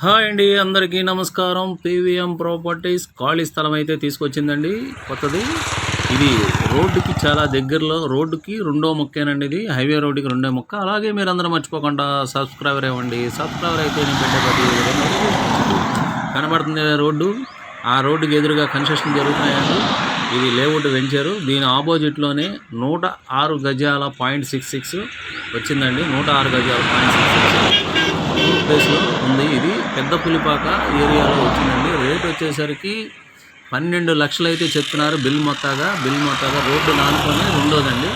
Hi అండి అందరికీ నమస్కారం. పీవీఎం ప్రాపర్టీస్ ఖాళీ స్థలం అయితే తీసుకొచ్చిందండి. కొత్తది. ఇది రోడ్డుకి చాలా దగ్గరలో రోడ్డుకి రెండో మొక్కేనండి ఇది. హైవే రోడ్డుకి రెండో మొక్క. అలాగే మీరు అందరూ మర్చిపోకుండా సబ్స్క్రైబర్ ఇవ్వండి సబ్స్క్రైబర్ అయితే నేను పెట్టే ప్రతి కనబడుతుంది రోడ్డు. ఆ రోడ్డుకి ఎదురుగా కన్స్ట్రక్షన్ జరుగుతున్నాయండి. ఇది లేఅవుట్ వెంచరు. దీని ఆపోజిట్లోనే నూట ఆరు గజాల పాయింట్ సిక్స్ సిక్స్ వచ్చిందండి. నూట ఆరు గజాల పాయింట్ సిక్స్ సిక్స్. ప్లేస్లో ఉంది. ఇది పెద్ద పులిపాక ఏరియాలో వచ్చిందండి. రేట్ వచ్చేసరికి పన్నెండు లక్షలు అయితే చెప్తున్నారు బిల్ మొత్తాగా. బిల్ మొత్తాగా రోడ్డు నానుకొని ఉండదండి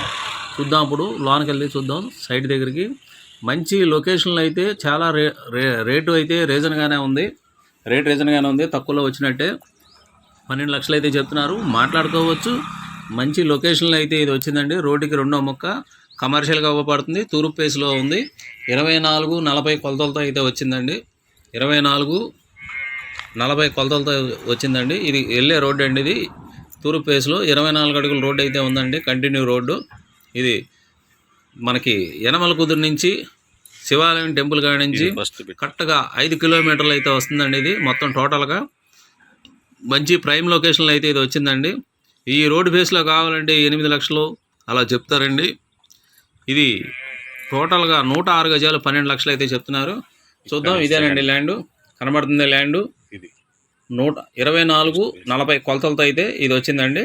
చూద్దాం అప్పుడు లోనికి వెళ్ళి చూద్దాం సైడ్ దగ్గరికి. మంచి లొకేషన్లో అయితే చాలా రే రేటు అయితే రీజన్గానే ఉంది. రేట్ రీజన్గానే ఉంది. తక్కువలో వచ్చినట్టే పన్నెండు లక్షలు అయితే చెప్తున్నారు. మాట్లాడుకోవచ్చు. మంచి లొకేషన్లో అయితే ఇది వచ్చిందండి. రోడ్డుకి రెండో మొక్క. కమర్షియల్గా ఇవ్వబడుతుంది. తూర్పు పేస్లో ఉంది. ఇరవై నాలుగు నలభై కొలతలతో అయితే వచ్చిందండి. ఇరవై నాలుగు నలభై కొలతలతో వచ్చిందండి. ఇది వెళ్ళే రోడ్డు అండి ఇది. తూర్పు పేస్లో ఇరవై నాలుగు అడుగుల రోడ్డు అయితే ఉందండి. Continue road. ఇది మనకి యనమల కుదురు నుంచి శివాలయం టెంపుల్ కాడ నుంచి కరెక్ట్గా ఐదు కిలోమీటర్లు అయితే వస్తుందండి ఇది మొత్తం టోటల్గా. మంచి ప్రైమ్ లొకేషన్లో అయితే ఇది వచ్చిందండి. ఈ రోడ్ ఫేస్లో కావాలంటే ఎనిమిది లక్షలు అలా చెప్తారండి. ఇది టోటల్గా నూట ఆరు గజాలు పన్నెండు లక్షలు అయితే చెప్తున్నారు. చూద్దాం ఇదేనండి ల్యాండ్. కనబడుతుంది ల్యాండ్? ఇది. నూట ఇరవై నాలుగు నలభై కొలతలతో అయితే ఇది వచ్చిందండి.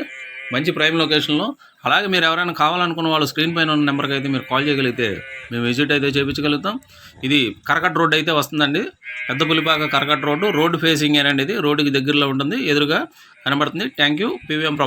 మంచి ప్రైమ్ లొకేషన్లో. అలాగే మీరు ఎవరైనా కావాలనుకున్న వాళ్ళు స్క్రీన్ పైన ఉన్న నెంబర్కి అయితే మీరు కాల్ చేయగలిగితే మేము విజిట్ అయితే చేయించగలుగుతాం. ఇది కరకట్ రోడ్ అయితే వస్తుందండి. పెద్ద పులిపాక కరకట్ రోడ్డు. రోడ్డు ఫేసింగ్ ఏనండి ఇది. రోడ్డుకి దగ్గరలో ఉంటుంది. ఎదురుగా కనబడుతుంది. Thank you PVM property